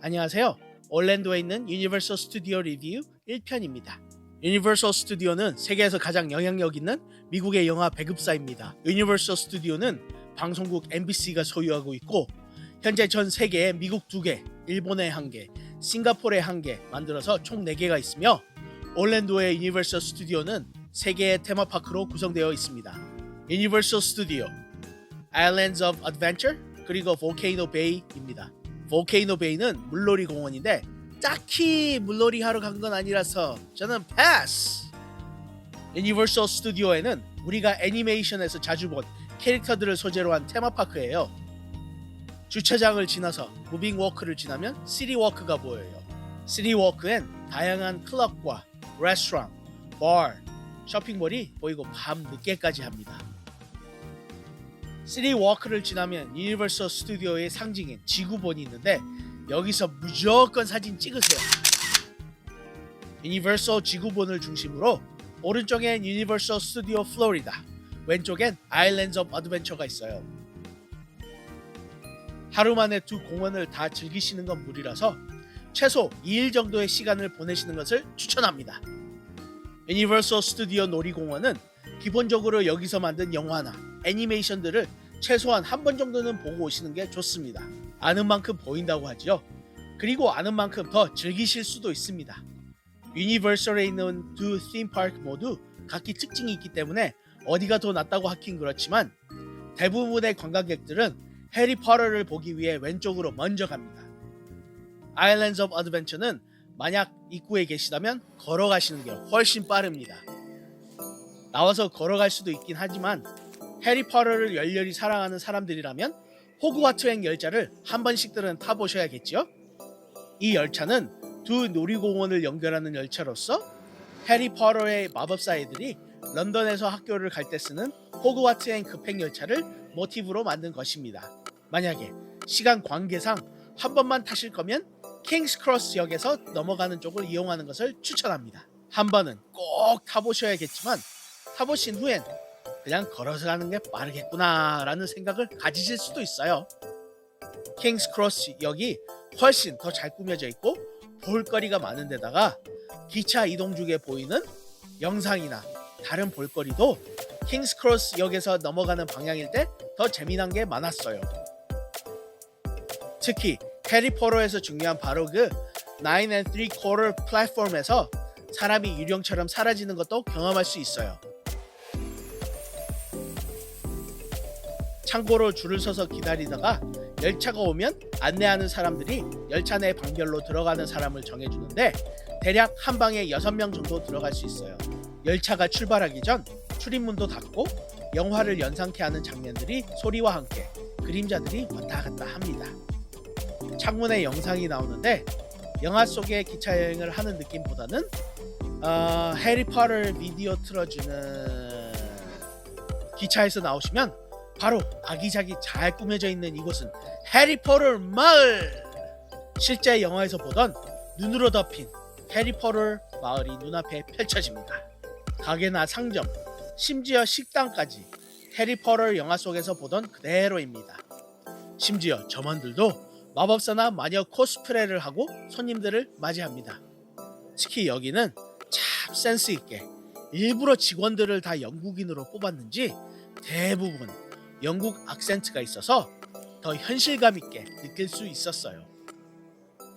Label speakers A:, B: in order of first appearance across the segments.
A: 안녕하세요. 올랜도에 있는 유니버설 스튜디오 리뷰 1편입니다. 유니버설 스튜디오는 세계에서 가장 영향력 있는 미국의 영화 배급사입니다. 유니버설 스튜디오는 방송국 MBC가 소유하고 있고 현재 전 세계에 미국 2개, 일본에 1개, 싱가포르에 1개 만들어서 총 4개가 있으며 올랜도의 유니버설 스튜디오는 3개의 테마파크로 구성되어 있습니다. 유니버설 스튜디오, Islands of Adventure, 그리고 Volcano Bay입니다. Volcano Bay는 물놀이 공원인데 딱히 물놀이 하러 간 건 아니라서 저는 패스. 유니버설 스튜디오에는 우리가 애니메이션에서 자주 본 캐릭터들을 소재로 한 테마파크예요. 주차장을 지나서 무빙 워크를 지나면 시리 워크가 보여요. 시리 워크엔 다양한 클럽과 레스토랑, bar, 쇼핑몰이 보이고 밤 늦게까지 합니다. 시리 워크를 지나면 유니버설 스튜디오의 상징인 지구본이 있는데 여기서 무조건 사진 찍으세요. 유니버설 지구본을 중심으로 오른쪽엔 유니버설 스튜디오 플로리다, 왼쪽엔 아일랜드 오브 어드벤처가 있어요. 하루 만에 두 공원을 다 즐기시는 건 무리라서 최소 2일 정도의 시간을 보내시는 것을 추천합니다. 유니버설 스튜디오 놀이공원은 기본적으로 여기서 만든 영화나 애니메이션들을 최소한 한 번 정도는 보고 오시는 게 좋습니다. 아는 만큼 보인다고 하죠. 그리고 아는 만큼 더 즐기실 수도 있습니다. 유니버설에 있는 두 팀파크 모두 각기 특징이 있기 때문에 어디가 더 낫다고 하긴 그렇지만 대부분의 관광객들은 해리포터를 보기 위해 왼쪽으로 먼저 갑니다. 아일랜드 오브 어드벤처는 만약 입구에 계시다면 걸어가시는 게 훨씬 빠릅니다. 나와서 걸어갈 수도 있긴 하지만 해리포터를 열렬히 사랑하는 사람들이라면 호그와트행 열차를 한 번씩들은 타보셔야겠죠? 이 열차는 두 놀이공원을 연결하는 열차로서 해리포터의 마법사 애들이 런던에서 학교를 갈 때 쓰는 호그와트행 급행 열차를 모티브로 만든 것입니다. 만약에 시간 관계상 한 번만 타실 거면 킹스크로스 역에서 넘어가는 쪽을 이용하는 것을 추천합니다. 한 번은 꼭 타보셔야겠지만 타보신 후엔 그냥 걸어서 가는 게 빠르겠구나라는 생각을 가지실 수도 있어요. 킹스 크로스 역이 훨씬 더 잘 꾸며져 있고 볼거리가 많은 데다가 기차 이동 중에 보이는 영상이나 다른 볼거리도 킹스 크로스 역에서 넘어가는 방향일 때 더 재미난 게 많았어요. 특히 해리포터에서 중요한 바로 그 9 and 3 quarter 플랫폼에서 사람이 유령처럼 사라지는 것도 경험할 수 있어요. 창고로 줄을 서서 기다리다가 열차가 오면 안내하는 사람들이 열차 내 방별로 들어가는 사람을 정해주는데 대략 한 방에 6명 정도 들어갈 수 있어요. 열차가 출발하기 전 출입문도 닫고 영화를 연상케 하는 장면들이 소리와 함께 그림자들이 왔다 갔다 합니다. 창문에 영상이 나오는데 영화 속의 기차 여행을 하는 느낌보다는 어, 해리포터 비디오 틀어주는 기차에서 나오시면 바로 아기자기 잘 꾸며져 있는 이곳은 해리포터 마을. 실제 영화에서 보던 눈으로 덮인 해리포터 마을이 눈앞에 펼쳐집니다. 가게나 상점, 심지어 식당까지 해리포터 영화 속에서 보던 그대로입니다. 심지어 점원들도 마법사나 마녀 코스프레를 하고 손님들을 맞이합니다. 특히 여기는 참 센스 있게 일부러 직원들을 다 영국인으로 뽑았는지 대부분 영국 악센트가 있어서 더 현실감 있게 느낄 수 있었어요.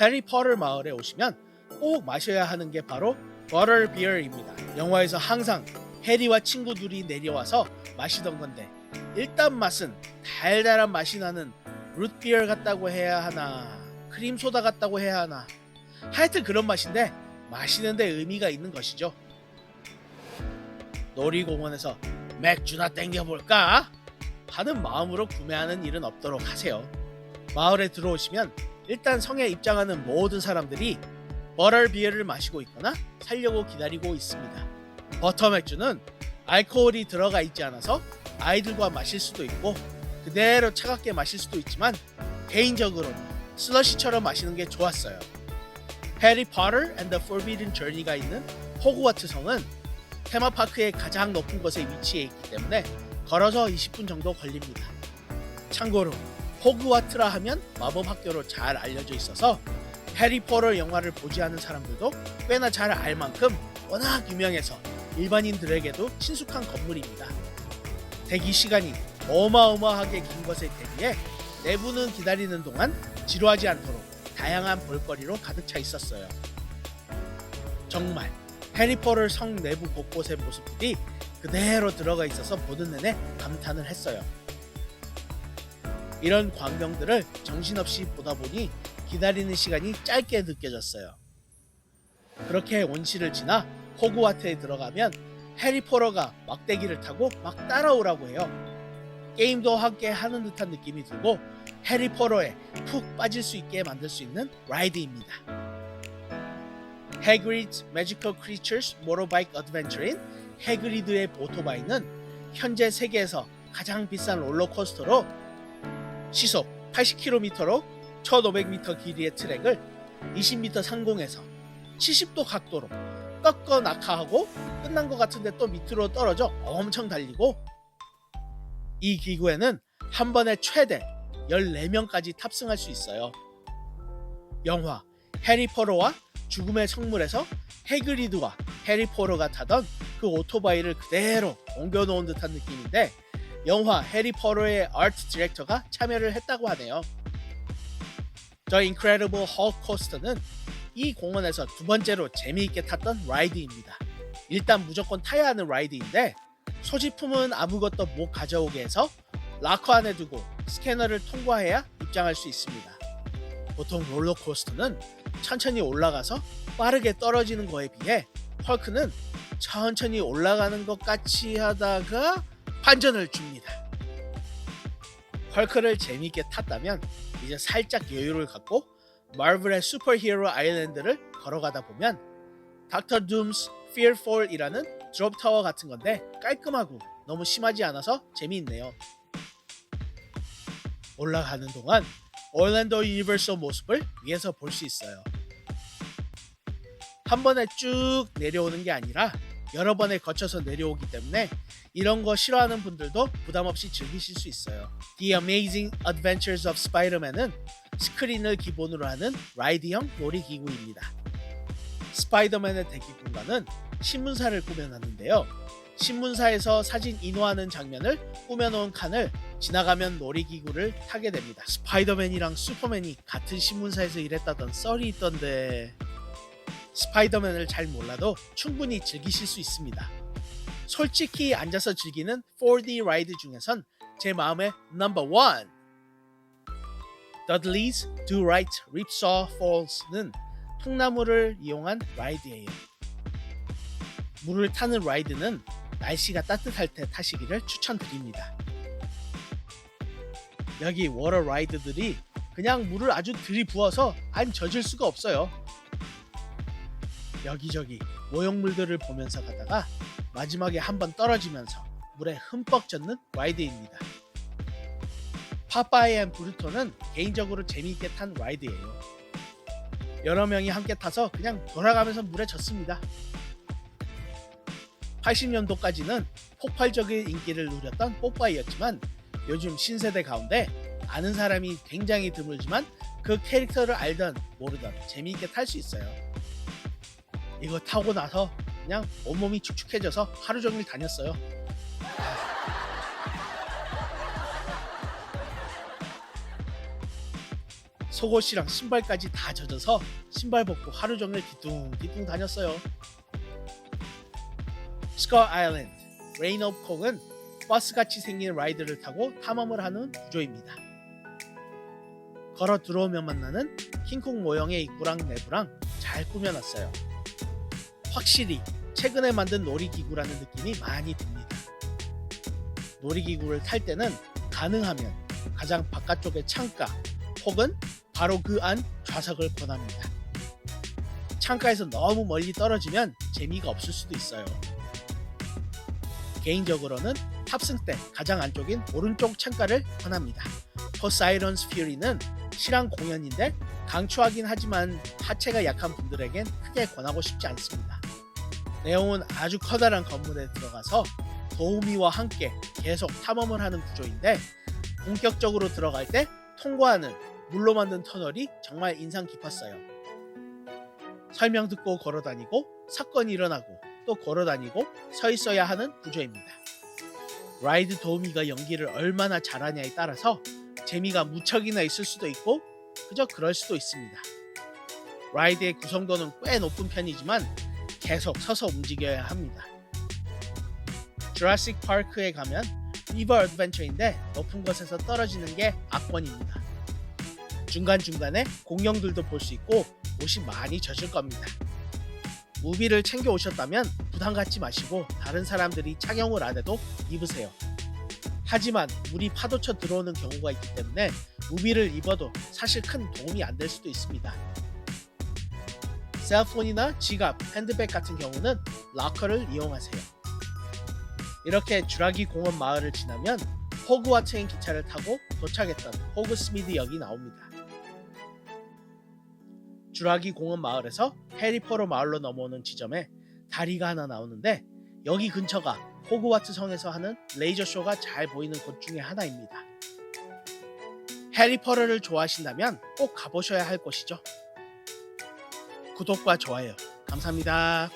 A: 해리포터 마을에 오시면 꼭 마셔야 하는 게 바로 버터 비어입니다. 영화에서 항상 해리와 친구들이 내려와서 마시던 건데 일단 맛은 달달한 맛이 나는 루트비어 같다고 해야 하나 크림 소다 같다고 해야 하나 하여튼 그런 맛인데 마시는데 의미가 있는 것이죠. 놀이공원에서 맥주나 땡겨볼까? 하는 마음으로 구매하는 일은 없도록 하세요. 마을에 들어오시면 일단 성에 입장하는 모든 사람들이 버터 비어를 마시고 있거나 살려고 기다리고 있습니다. 버터 맥주는 알코올이 들어가 있지 않아서 아이들과 마실 수도 있고 그대로 차갑게 마실 수도 있지만 개인적으로는 슬러시처럼 마시는 게 좋았어요. 해리 포터 앤 더 포비든 저니가 있는 호그와트 성은 테마파크의 가장 높은 곳에 위치해 있기 때문에 걸어서 20분 정도 걸립니다. 참고로 호그와트라 하면 마법 학교로 잘 알려져 있어서 해리포터 영화를 보지 않은 사람들도 꽤나 잘 알 만큼 워낙 유명해서 일반인들에게도 친숙한 건물입니다. 대기 시간이 어마어마하게 긴 것에 대비해 내부는 기다리는 동안 지루하지 않도록 다양한 볼거리로 가득 차 있었어요. 정말 해리포터 성 내부 곳곳의 모습들이 그대로 들어가 있어서 보는 내내 감탄을 했어요. 이런 광경들을 정신없이 보다 보니 기다리는 시간이 짧게 느껴졌어요. 그렇게 온실을 지나 호그와트에 들어가면 해리포터가 막대기를 타고 막 따라오라고 해요. 게임도 함께 하는 듯한 느낌이 들고 해리포터에 푹 빠질 수 있게 만들 수 있는 라이드입니다. 해그리드 매지컬 크리처스 모터바이크 어드벤처인 해그리드의 오토바이는 현재 세계에서 가장 비싼 롤러코스터로 시속 80km로 1500m 길이의 트랙을 20m 상공에서 70도 각도로 꺾어 낙하하고 끝난 것 같은데 또 밑으로 떨어져 엄청 달리고 이 기구에는 한 번에 최대 14명까지 탑승할 수 있어요. 영화 해리포터와 죽음의 성물에서 해그리드와 해리포터가 타던 그 오토바이를 그대로 옮겨놓은 듯한 느낌인데 영화 해리 포터의 아트 디렉터가 참여를 했다고 하네요. The Incredible Hulk Coaster는 이 공원에서 두 번째로 재미있게 탔던 라이드입니다. 일단 무조건 타야 하는 라이드인데 소지품은 아무것도 못 가져오게 해서 락커 안에 두고 스캐너를 통과해야 입장할 수 있습니다. 보통 롤러코스터는 천천히 올라가서 빠르게 떨어지는 거에 비해 헐크는 천천히 올라가는 것 같이 하다가 반전을 줍니다. 헐크를 재미있게 탔다면 이제 살짝 여유를 갖고 마블의 슈퍼히어로 아일랜드를 걸어가다 보면 닥터 둠스 Fearfall이라는 드롭 타워 같은 건데 깔끔하고 너무 심하지 않아서 재미있네요. 올라가는 동안 올랜도 유니버설 모습을 위에서 볼 수 있어요. 한 번에 쭉 내려오는 게 아니라 여러 번에 거쳐서 내려오기 때문에 이런 거 싫어하는 분들도 부담 없이 즐기실 수 있어요. The Amazing Adventures of Spider-Man은 스크린을 기본으로 하는 라이드형 놀이기구입니다. 스파이더맨의 대기 공간은 신문사를 꾸며놨는데요. 신문사에서 사진 인화하는 장면을 꾸며놓은 칸을 지나가면 놀이기구를 타게 됩니다. 스파이더맨이랑 슈퍼맨이 같은 신문사에서 일했다던 썰이 있던데 스파이더맨을 잘 몰라도 충분히 즐기실 수 있습니다. 솔직히 앉아서 즐기는 4D 라이드 중에선 제 마음의 넘버 원 Dudley's Do Right Ripsaw Falls는 통나무를 이용한 라이드예요. 물을 타는 라이드는 날씨가 따뜻할 때 타시기를 추천드립니다. 여기 워터 라이드들이 그냥 물을 아주 들이부어서 안 젖을 수가 없어요. 여기저기 모형물들을 보면서 가다가 마지막에 한번 떨어지면서 물에 흠뻑 젖는 라이드입니다. 파파이 앤 브루토는 개인적으로 재미있게 탄 라이드예요. 여러 명이 함께 타서 그냥 돌아가면서 물에 젖습니다. 80년도까지는 폭발적인 인기를 누렸던 뽀빠이였지만 요즘 신세대 가운데 아는 사람이 굉장히 드물지만 그 캐릭터를 알던 모르던 재미있게 탈 수 있어요. 이거 타고 나서 그냥 온몸이 축축해져서 하루 종일 다녔어요. 속옷이랑 신발까지 다 젖어서 신발 벗고 하루 종일 뒤뚱뒤뚱 다녔어요. 스컬 아일랜드, 레인 오브 콩은 버스같이 생긴 라이드를 타고 탐험을 하는 구조입니다. 걸어 들어오면 만나는 킹콩 모형의 입구랑 내부랑 잘 꾸며놨어요. 확실히 최근에 만든 놀이기구라는 느낌이 많이 듭니다. 놀이기구를 탈 때는 가능하면 가장 바깥쪽의 창가 혹은 바로 그 안 좌석을 권합니다. 창가에서 너무 멀리 떨어지면 재미가 없을 수도 있어요. 개인적으로는 탑승 때 가장 안쪽인 오른쪽 창가를 권합니다. 포사이런스 퓨리는 실황 공연인데 강추하긴 하지만 하체가 약한 분들에겐 크게 권하고 싶지 않습니다. 내용은 아주 커다란 건물에 들어가서 도우미와 함께 계속 탐험을 하는 구조인데 본격적으로 들어갈 때 통과하는 물로 만든 터널이 정말 인상 깊었어요. 설명 듣고 걸어 다니고 사건이 일어나고 또 걸어 다니고 서 있어야 하는 구조입니다. 라이드 도우미가 연기를 얼마나 잘하냐에 따라서 재미가 무척이나 있을 수도 있고 그저 그럴 수도 있습니다. 라이드의 구성도는 꽤 높은 편이지만 계속 서서 움직여야 합니다. 주라식 파크에 가면 리버 어드벤처인데 높은 곳에서 떨어지는 게 압권입니다. 중간중간에 공룡들도 볼 수 있고 옷이 많이 젖을 겁니다. 무비를 챙겨 오셨다면 부담 갖지 마시고 다른 사람들이 착용을 안 해도 입으세요. 하지만 물이 파도쳐 들어오는 경우가 있기 때문에 무비를 입어도 사실 큰 도움이 안 될 수도 있습니다. 셀폰이나 지갑, 핸드백 같은 경우는 락커를 이용하세요. 이렇게 주라기 공원 마을을 지나면 호그와트행 기차를 타고 도착했던 호그스미드 역이 나옵니다. 주라기 공원 마을에서 해리포터 마을로 넘어오는 지점에 다리가 하나 나오는데 여기 근처가 호그와트 성에서 하는 레이저 쇼가 잘 보이는 곳 중에 하나입니다. 해리포터를 좋아하신다면 꼭 가보셔야 할 곳이죠. 구독과 좋아요 감사합니다.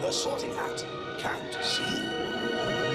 B: The sorting hat can't see.